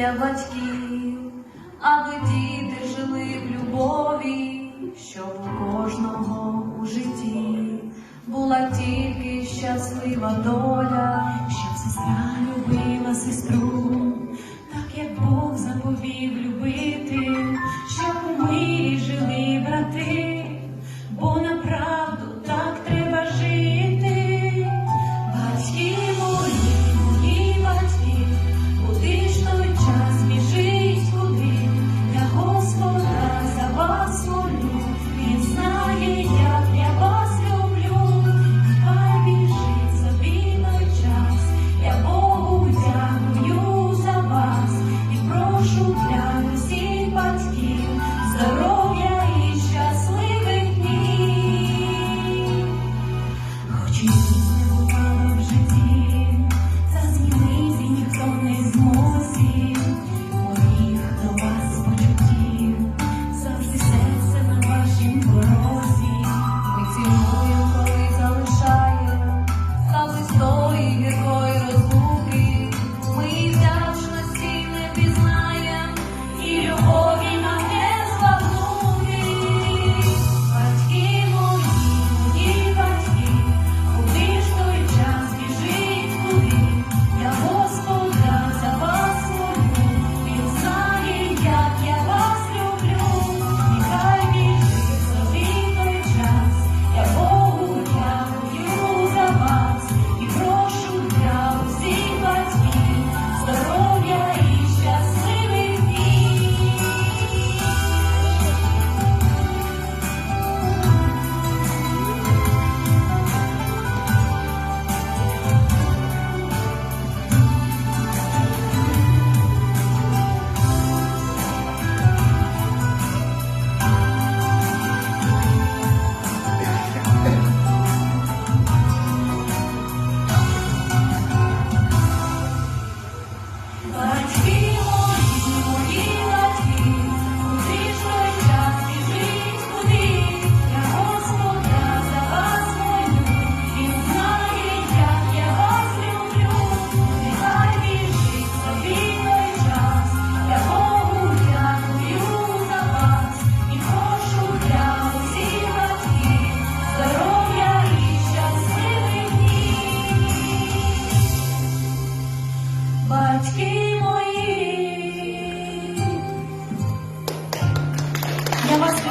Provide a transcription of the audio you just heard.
мрія батьків, аби діти жили в любові, щоб у кожного у житті була тільки щаслива доля. Та змінити ніхто не зможе. діточки мої. Я вас